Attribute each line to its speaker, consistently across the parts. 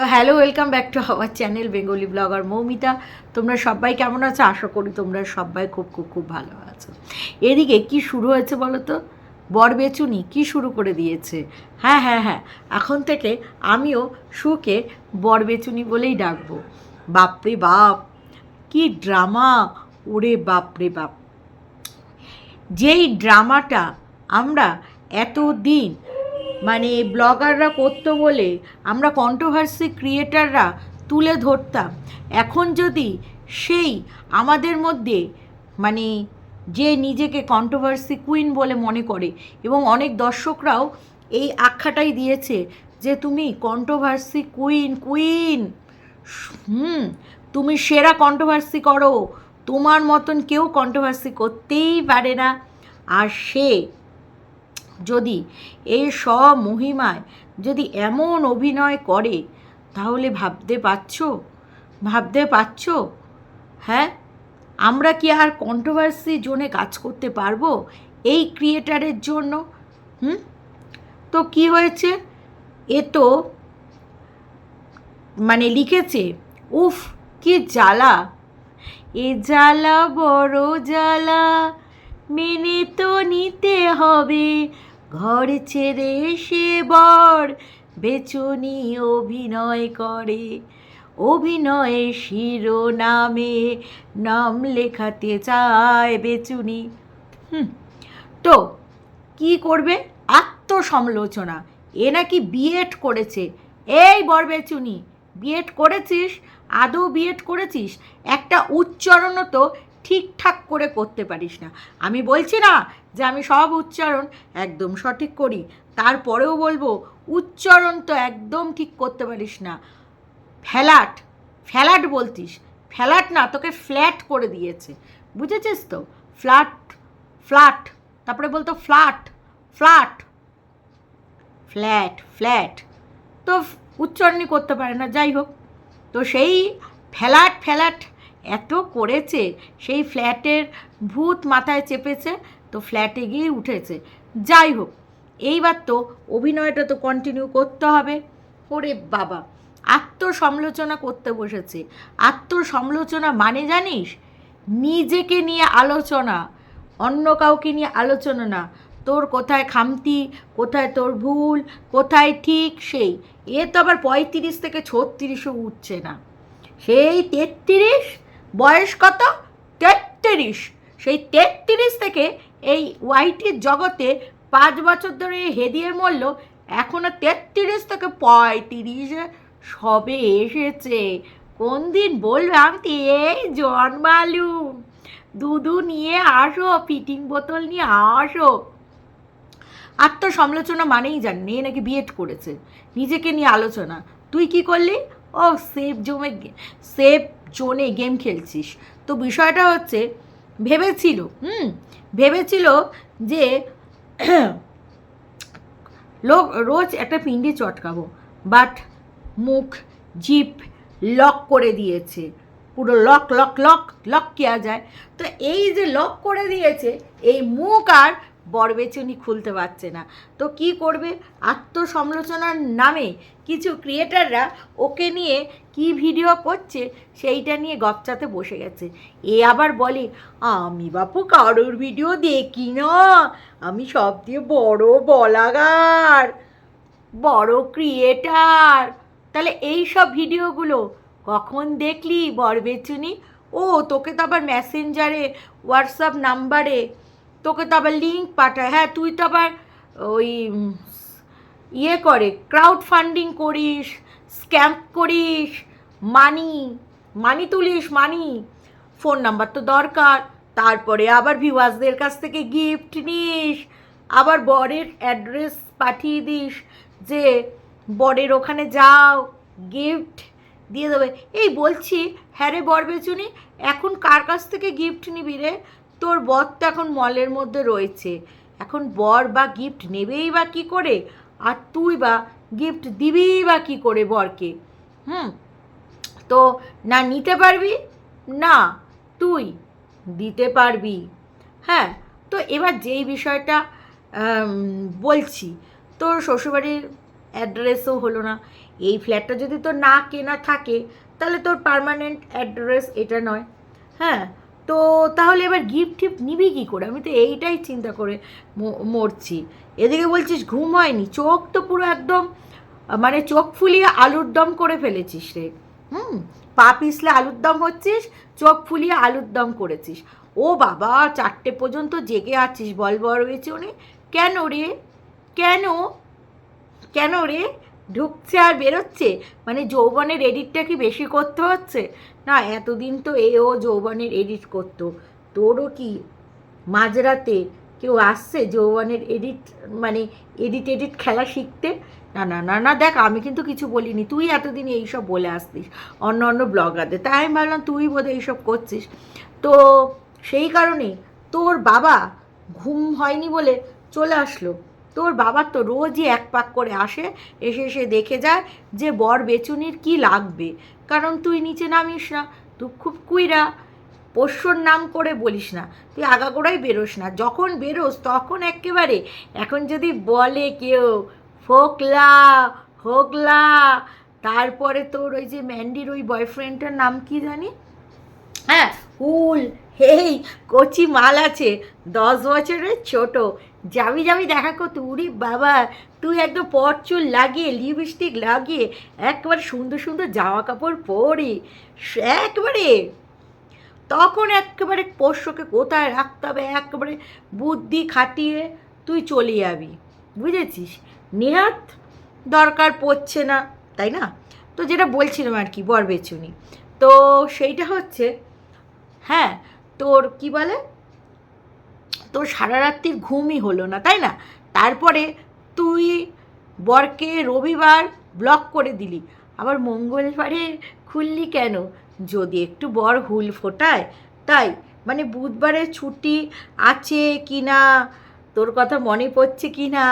Speaker 1: তো hello welcome back to our channel Bengali blogger Moumita তোমরা সবাই কেমন আছো? আশা করি তোমরা সবাই খুব খুব খুব ভালো আছো। এদিকে কি শুরু হয়েছে বলো তো বরবেচুনি কি শুরু করে দিয়েছে? হ্যাঁ হ্যাঁ হ্যাঁ। এখন থেকে আমিও সুকে বরবেচুনি বলেই ডাকবো। বাপরে বাপ, কি ড্রামা ওরে বাপরে বাপ। যেই ড্রামাটা আমরা এতদিন মানে ব্লগাররা করতো বলে আমরা কন্ট্রোভার্সি ক্রিয়েটাররা তুলে ধরতাম। এখন যদি সেই আমাদের মধ্যে মানে যে নিজেকে কন্ট্রোভার্সি কুইন বলে মনে করে এবং অনেক দর্শকরাও এই আখ্যাটাই দিয়েছে যে তুমি কন্ট্রোভার্সি কুইন কুইন হুম, তুমি সেরা কন্ট্রোভার্সি করো, তোমার মতন কেউ কন্ট্রোভার্সি করতেই পারে না। আর সে যদি এই সব মহিমায় যদি এমন অভিনয় করে, তাহলে ভাবতে পারছ? ভাবতে পারছ? হ্যাঁ? আমরা কি আর কন্ট্রোভার্সি জোনে কাজ করতে পারব এই ক্রিয়েটারের জন্য? হুম? তো কি হয়েছে? এ তো মানে লিখেছে, উফ, কি জ্বালা। এ জ্বালা বড় জ্বালা, মেনে তো নিতে হবে। ঘর ছেড়ে সে বর বেচনি অভিনয় করে। অভিনয়ে শিরোনামে নাম লেখাতে চায় বেচুনি। হুম, তো কি করবে? আত্মসমালোচনা। এ নাকি বিএড করেছে। এই বরবেচুনি বিএড করেছিস? আদৌ বিএড করেছিস? একটা উচ্চারণও তো ঠিকঠাক করে করতে পারিস না। আমি বলছি না যে আমি সব উচ্চারণ একদম সঠিক করি, তারপরেও বলব উচ্চারণ তো একদম ঠিক করতে পারিস না। ফ্যালাট ফ্ল্যাট বলতিস ফ্ল্যাট না তোকে ফ্ল্যাট করে দিয়েছে। বুঝেছিস তো? ফ্ল্যাট ফ্ল্যাট, তারপরে বলতো ফ্ল্যাট ফ্ল্যাট ফ্ল্যাট ফ্ল্যাট। তো উচ্চারণই করতে পারে না, যাই হোক। তো সেই ফ্ল্যাট ফ্ল্যাট এত করেছে, সেই ফ্ল্যাটের ভূত মাথায় চেপেছে, তো ফ্ল্যাটে গিয়ে উঠেছে। যাই হোক, এইবার তো অভিনয়টা তো কন্টিনিউ করতে হবে। ওরে বাবা, আত্মসমালোচনা করতে বসেছে। আত্মসমালোচনা মানে জানিস? নিজেকে নিয়ে আলোচনা, অন্য কাউকে নিয়ে আলোচনা না। তোর কোথায় খামতি, কোথায় তোর ভুল, কোথায় ঠিক সেই? এ তো আবার পঁয়ত্রিশ থেকে ছত্রিশও উঠছে না। সেই তেত্রিশ বয়স কত? তেত্রিশ। সেই তেত্রিশ থেকে এই ওয়াইটির জগতে পাঁচ বছর ধরে হেদিয়ে মরল এখনও তেত্রিশ থেকে পঁয়ত্রিশে সবে এসেছে। কোন দিন বলবে আমি তো এই জন্মালুম দুধু নিয়ে আসো, ফিটিং বোতল নিয়ে আসো। আত্মসমালোচনা মানেই জান এ নাকি বিএড করেছে। নিজেকে নিয়ে আলোচনা। তুই কি করলি? ও সেফ জোমে সেফ জোনে গেম খেলছিস। তো বিষয়টা হচ্ছে, ভেবেছিল, হুম, ভেবেছিল যে লোক রোজ একটা পিন্ডি চটকাবো বাট মুখ জিপ লক করে দিয়েছে। পুরো লক লক লক লক কেয়া যায়। তো এই যে লক করে দিয়েছে, এই মুখ আর বরবেচুনি খুলতে পারছে না। তো কি করবে? আত্মসমালোচনার নামে কিছু ক্রিয়েটাররা ওকে নিয়ে কি ভিডিও করছে সেইটা নিয়ে গপচাতে বসে গেছে। এ আবার বলে, আমি বাপু কারোর ভিডিও দেখি না। আমি সব দিয়ে বড় বলাগার, বড় ক্রিয়েটার তাহলে এই সব ভিডিওগুলো কখন দেখলি বরবেচুনি ও, তোকে তো আবার মেসেঞ্জারে হোয়াটসঅ্যাপ নাম্বারে তোকে তো আবার লিঙ্ক পাঠায়। হ্যাঁ তুই তো আবার ওই ইয়ে করে ক্রাউড ফান্ডিং করিস স্ক্যাম্প করিস মানি মানি তুলিস, মানি। ফোন নাম্বার তো দরকার। তারপরে আবার ভিউয়ার্সদের কাছ থেকে গিফট নিস। আবার বরের অ্যাড্রেস পাঠিয়ে দিস যে, বরের ওখানে যাও, গিফট দিয়ে দেবে। এই বলছি হ্যাঁ রে বর বেচুনি, এখন কার কাছ থেকে গিফট নিবি রে? তোর বর তো এখন মলের মধ্যে রয়েছে। এখন বর বা গিফট নেবেই বা কী করে? আর তুই বা গিফট দিবিই বা কী করে বরকে? হুম? তো না নিতে পারবি? না, তুই দিতে পারবি। হ্যাঁ তো এবার যেই বিষয়টা বলছি, তোর শ্বশুরবাড়ির অ্যাড্রেসও হলো না। এই ফ্ল্যাটটা যদি তোর না কেনা থাকে, তাহলে তোর পার্মানেন্ট অ্যাড্রেস এটা নয়। হ্যাঁ তো তাহলে এবার গিফট টিফট নিবি কী করে? আমি তো এইটাই চিন্তা করে মরছি। এদিকে বলছিস ঘুম হয়নি, চোখ তো পুরো একদম মানে চোখ ফুলিয়ে আলুর দম করে ফেলেছিস রে। হুম, পা পিছলে আলুর দম হচ্ছিস, চোখ ফুলিয়ে আলুর দম করেছিস। ও বাবা, চারটে পর্যন্ত জেগে আছিস, বল বড় বেচনে কেন রে? কেন? কেন রে? ঢুকছে আর বেরোচ্ছে? মানে যৌবনের এডিটটা কি বেশি করতে হচ্ছে? না, এতদিন তো এও যৌবনের এডিট করতো। তোরও কি? মাঝরাতে কেউ আসছে যৌবনের এডিট মানে এডিট এডিট খেলা শিখতে? না না না না, দেখ, আমি কিন্তু কিছু বলিনি। তুই এতদিন এইসব বলে আসতিস, অন্য অন্য ব্লগারদের। তাই আমি ভাবলাম তুই বোধহয় এইসব করছিস। তো সেই কারণে তোর বাবা ঘুম হয়নি বলে চলে আসলো। তোর বাবার তো রোজই এক পাক করে আসে, এসে এসে দেখে যায় যে বর বেচুনির কি লাগবে। কারণ তুই নিচে নামিস না, তুই খুব কুইরা। পোষ্যর নাম করে বলিস না, তুই আগাগোড়াই বেরোস না। যখন বেরোস তখন একেবারে, এখন যদি বলে কেউ ফোকলা হোকলা তারপরে তোর ওই যে ম্যান্ডির ওই বয়ফ্রেন্ডটার নাম কি জানি? হ্যাঁ হুল, হেই, কচি মাল আছে, দশ বছরের ছোট। যাবি যাবি, দেখা করতে। উরি বাবা, তুই একদম পট চুল লাগিয়ে লিপস্টিক লাগিয়ে, একবারে সুন্দর সুন্দর জামা কাপড় পরে। একবারে। তখন একেবারে পোষ্যকে কোথায় রাখতে হবে? একেবারে বুদ্ধি খাটিয়ে তুই চলে যাবি। বুঝেছিস? নেহাত দরকার পড়ছে না, তাই না? তো যেটা বলছিলাম আর কি বর বেচুনি তো সেইটা হচ্ছে হ্যাঁ তোর কি বলে? তোর সারা রাত্রির ঘুমই হলো না, তাই না? তারপরে তুই বরকে রবিবার ব্লক করে দিলি। আবার মঙ্গলবারে খুললি কেন? যদি একটু বর হুল ফোটায়, তাই? মানে বুধবারে ছুটি আছে কি না তোর কথা মনে পড়ছে কি না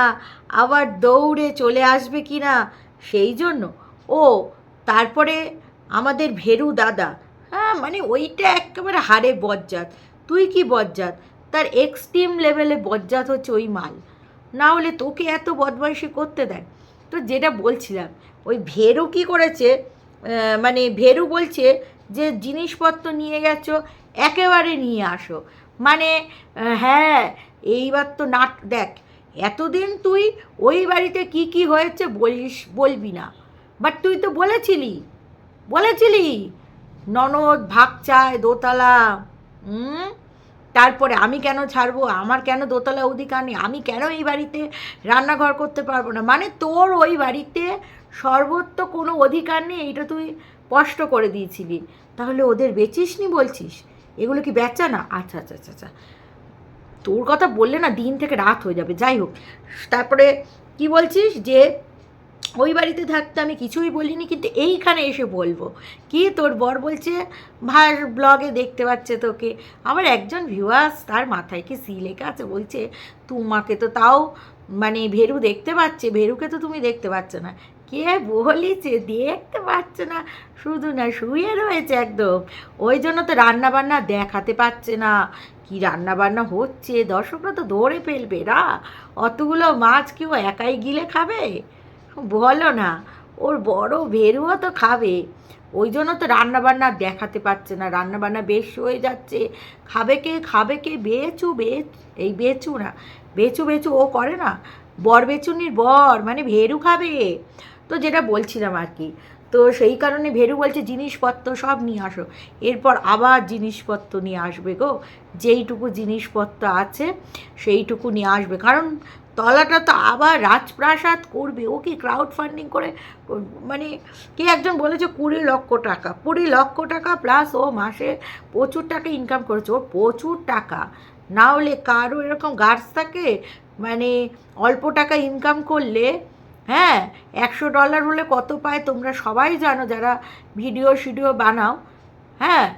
Speaker 1: আবার দৌড়ে চলে আসবে কি না সেই জন্য। ও, তারপরে আমাদের ভেরু দাদা। হ্যাঁ মানে ওইটা একেবারে হারে বজ্জাত। তুই কি বজ্জাত? তার এক্সট্রিম লেভেলে বজ্জাত হচ্ছে ওই মাল। না হলে তোকে এত বদমাইশি করতে দেয়। তো যেটা বলছিলাম, ওই ভেরু কি করেছে? মানে ভেরু বলছে যে, জিনিসপত্র নিয়ে গেছো, একেবারে নিয়ে আসো। মানে হ্যাঁ এইবার তো নাট, দেখ, এতদিন তুই ওই বাড়িতে কি কি হয়েছে বলিস, বলবি না। বাট তুই তো বলেছিলি বলেছিলি, ননদ ভাগ চায় দোতলা হুম তারপরে আমি কেন ছাড়বো, আমার কেন দোতলা অধিকার নেই, আমি কেন এই বাড়িতে রান্নাঘর করতে পারব না? মানে তোর ওই বাড়িতে সর্বত্র কোনো অধিকার নেই এটা তুই স্পষ্ট করে দিয়েছিলি। তাহলে ওদের বেচিস নি বলছিস? এগুলো কি বেচা না? আচ্ছা আচ্ছা আচ্ছা আচ্ছা। তোর কথা বললে না দিন থেকে রাত হয়ে যাবে, যাই হোক। তারপরে কি বলছিস যে, ওই বাড়িতে থাকতে আমি কিছুই বলিনি, কিন্তু এইখানে এসে বলব। কি তোর বর বলছে? ভাই ব্লগে দেখতে পাচ্ছে তোকে। আমার একজন ভিউয়ার্স তার মাথায় কি সি লেখা আছে? বলছে, তোমাকে তো তাও মানে ভেরু দেখতে পাচ্ছে, ভেরুকে তো তুমি দেখতে পাচ্ছ না। কে বলিছে? দেখতে পাচ্ছে না। শুধু না, শুয়ে রয়েছে একদম। ওই জন্য তো রান্না বান্না দেখাতে পাচ্ছে না। কি রান্না বান্না হচ্ছে? দর্শকরা তো ধরে ফেলবে। না অতগুলো মাছ কেউ একাই গিলে খাবে? বলো না, ওর বড় ভেরুও তো খাবে। ওই জন্য তো রান্নাবান্না দেখাতে পারছে না। রান্নাবান্না বেশ হয়ে যাচ্ছে। খাবে কে? খাবে কে? বেচু, বেচ, এই বেচু না, বেচু বেচু ও করে না। বর বেচুনির বর মানে ভেরু খাবে। তো যেটা বলছিলাম আর কি, তো সেই কারণে ভেরু বলছে জিনিসপত্র সব নিয়ে আসো। এরপর আবার জিনিসপত্র নিয়ে আসবে গো, যেইটুকু জিনিসপত্র আছে সেইটুকু নিয়ে আসবে। কারণ তলাটা তো আবার রাজপ্রাসাদ করবে, ও কি ক্রাউড ফান্ডিং করে? মানে কে একজন বলেছে কুড়ি লক্ষ টাকা, কুড়ি লক্ষ টাকা প্লাস ও মাসে প্রচুর টাকা ইনকাম করেছে। ওর প্রচুর টাকা, না হলে কারও এরকম গার্ডস থাকে মানে অল্প টাকা ইনকাম করলে হ্যাঁ একশো ডলার হলে কত পায় তোমরা সবাই জানো যারা ভিডিও শিডিও বানাও হ্যাঁ?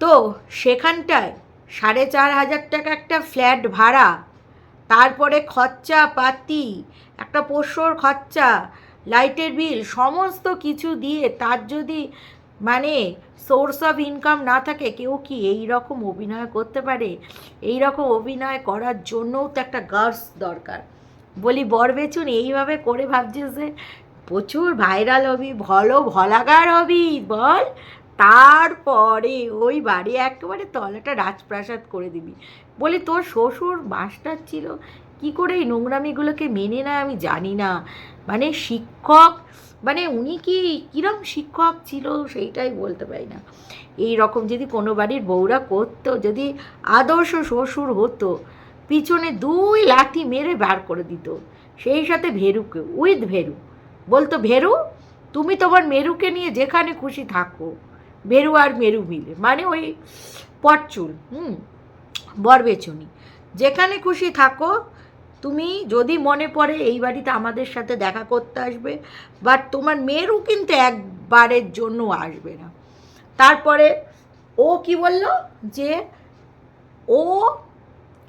Speaker 1: তো সেখানটায় সাড়ে চার হাজার টাকা একটা ফ্ল্যাট ভাড়া, তারপরে খরচা পাতি, একটা পোষ্যর খরচা, লাইটের বিল, সমস্ত কিছু দিয়ে তার যদি মানে সোর্স অফ ইনকাম না থাকে, কেউ কি এই রকম অভিনয় করতে পারে? এই রকম অভিনয় করার জন্যও তো একটা গার্লস দরকার। বলি, বর বেচুন, এইভাবে করে ভাবছিস যে প্রচুর ভাইরাল হবি, ভালো ভলাগার হবি, বল। তারপরে ওই বাড়ি একেবারে তলাটা রাজপ্রাসাদ করে দিবি। বলি, তোর শ্বশুর মাস্টার ছিল, কি করে এই নোংরামিগুলোকে মেনে নেয় আমি জানি না। মানে শিক্ষক মানে উনি কি কিরম শিক্ষক ছিল সেইটাই বলতে পারি না। এই রকম যদি কোনো বাড়ির বউরা করতো, যদি আদর্শ শ্বশুর হতো পিছনে দুই লাথি মেরে বার করে দিত। সেই সাথে ভেরুকে, উইথ ভেরু। বলতো, ভেরু, তুমি তোমার মেরুকে নিয়ে যেখানে খুশি থাকো। ভেরু আর মেরু মিলে। মানে ওই পটচুল হুম বরবেচুনি যেখানে খুশি থাকো, তুমি যদি মনে পড়ে এই বাড়িতে আমাদের সাথে দেখা করতে আসবে বাট তোমার মেয়েরও কিন্তু একবারের জন্য আসবে না। তারপরে ও কি বলল যে, ও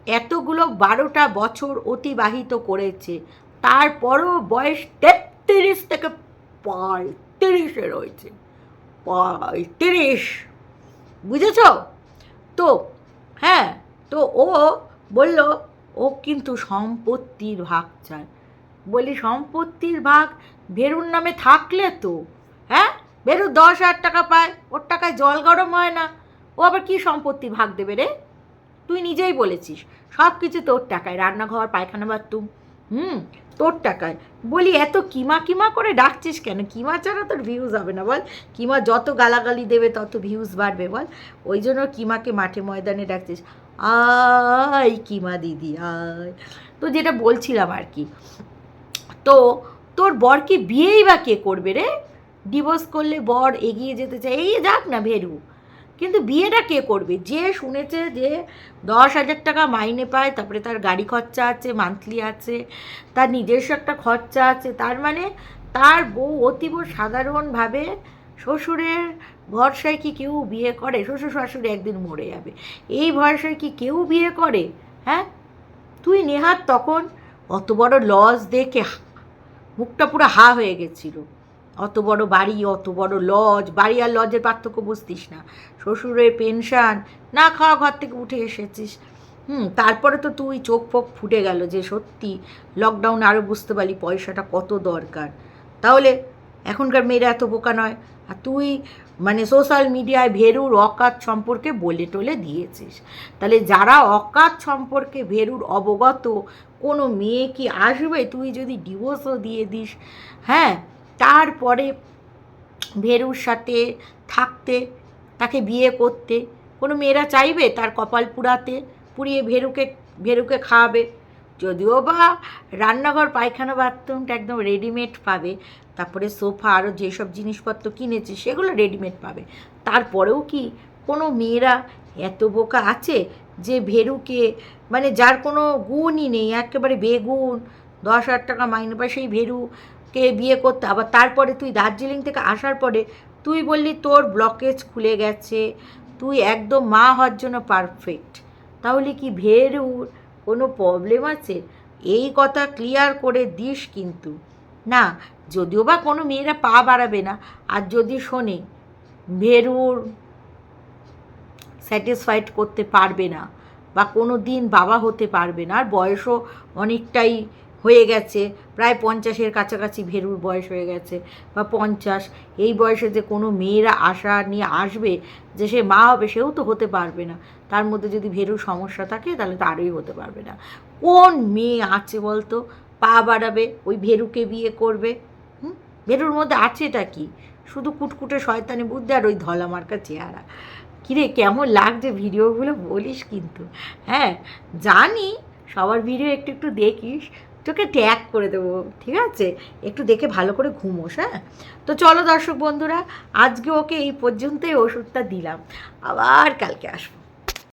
Speaker 1: এতগুলো বারোটা বছর অতিবাহিত করেছে। তারপরও বয়স তেত্রিশ থেকে পঁয়ত্রিশে রয়েছে পঁয়ত্রিশ। বুঝেছ? তো হ্যাঁ তো ও বলল, ও কিন্তু সম্পত্তির ভাগ চায়। বলি, সম্পত্তির ভাগ? ভেরুর নামে থাকলে তো হ্যাঁ? ভেরু দশ হাজার টাকা পায়, ওর টাকায় জল গরম হয় না। ও আবার কি সম্পত্তি ভাগ দেবে রে? তুই নিজেই বলেছিস, সব কিছু তোর টাকায়, রান্নাঘর, পায়খানা বাথরুম। হুম, তোর টাকায়। বলি, এত কিমা কিমা করে ডাকছিস কেন? কিমা ছাড়া তোর ভিউজ হবে না, বল। কিমা যত গালাগালি দেবে, তত ভিউজ বাড়বে, বল। ওই জন্য কিমাকে মাঠে ময়দানে ডাকছিস, আয় কিমা দিদি, আয়। তো যেটা বলছিলাম আর কি, তো তোর বরকে বিয়েই বা কে করবে রে? ডিভোর্স করলে বর এগিয়ে যেতে চায়, এই যাক না ভেরু। কিন্তু বিয়েটা কে করবে? যে শুনেছে যে দশ হাজার টাকা মাইনে পায়, তারপরে তার গাড়ি খরচা আছে মান্থলি আছে, তার নিজস্ব একটা খরচা আছে, তার মানে তার বউ অতীব সাধারণভাবে শ্বশুরের ভরসায় কি কেউ বিয়ে করে? শ্বশুর শাশুড়ি একদিন মরে যাবে। এই ভরসায় কি কেউ বিয়ে করে? হ্যাঁ? তুই নেহাত তখন অত বড় লস দেখে মুখটা পুরো হা হয়ে গেছিল। অত বড় বাড়ি, অত বড় লজ, বাড়ি আর লজের পার্থক্য বুঝতিস না। শ্বশুরের পেনশন, না খাওয়া ঘর থেকে উঠে এসেছিস। হুম, তারপরে তো তুই চোখ ফোক ফুটে গেল যে সত্যি লকডাউন আরও বুঝতে পারলি পয়সাটা কত দরকার। তাহলে এখনকার মেয়েরা এত বোকা নয়। আর তুই মানে সোশ্যাল মিডিয়ায় ভেরুর অকাত সম্পর্কে বলে টলে দিয়েছিস। তাহলে যারা অকাত সম্পর্কে ভেরুর অবগত, কোনো মেয়ে কি আসবে? তুই যদি ডিভোর্সও দিয়ে দিস। হ্যাঁ তারপরে ভেরুর সাথে থাকতে, তাকে বিয়ে করতে, কোনো মেয়েরা চাইবে তার কপাল পুরাতে পুড়িয়ে ভেরুকে ভেরুকে খাওয়াবে। যদিও বা রান্নাঘর, পায়খানা, বাথরুমটা একদম রেডিমেড পাবে, তারপরে সোফা আরও যেসব জিনিসপত্র কিনেছে সেগুলো রেডিমেড পাবে। তারপরেও কি কোনো মেয়েরা এত বোকা আছে যে ভেরুকে মানে যার কোনো গুণই নেই, একেবারে বেগুন, দশ হাজার টাকা মাইনে পায় সেই ভেরুকে বিয়ে করতে, আবার তারপরে তুই দার্জিলিং থেকে আসার পরে তুই বললি তোর ব্লকেজ খুলে গেছে, তুই একদম মা হওয়ার জন্য পারফেক্ট তাহলে কি ভেরুর কোনো প্রবলেম আছে? এই কথা ক্লিয়ার করে দিস কিন্তু। না, যদিও বা কোনো মেয়েরা পা বাড়াবে না, আর যদি শোনে, ভেরুর স্যাটিসফাইড করতে পারবে না, বা কোনো দিন বাবা হতে পারবে না, আর বয়সও অনেকটাই হয়ে গেছে। প্রায় পঞ্চাশের কাছাকাছি ভেরুর বয়স হয়ে গেছে বা পঞ্চাশ। এই বয়সে যে কোনো মেয়েরা আশা নিয়ে আসবে যে সে মা হবে, সেও তো হতে পারবে না। তার মধ্যে যদি ভেরুর সমস্যা থাকে, তাহলে তো আরোই হতে পারবে না। কোন মেয়ে আছে বলতো? পা বাড়াবে, ওই ভেরুকে বিয়ে করবে। হুম? ভেরুর মধ্যে আছেটা কি? শুধু কুটকুটে শয়তানি বুদ্ধি আর ওই ধলা মার্কা চেহারা। কিরে, কেমন লাগছে ভিডিওগুলো বলিস কিন্তু। হ্যাঁ জানি, সবার ভিডিও একটু একটু দেখিস। তোকে ট্যাগ করে দেবো, ঠিক আছে? একটু দেখে ভালো করে ঘুমোস হ্যাঁ? তো চলো দর্শক বন্ধুরা, আজকে ওকে এই পর্যন্তই ওষুধটা দিলাম। আবার কালকে আসব।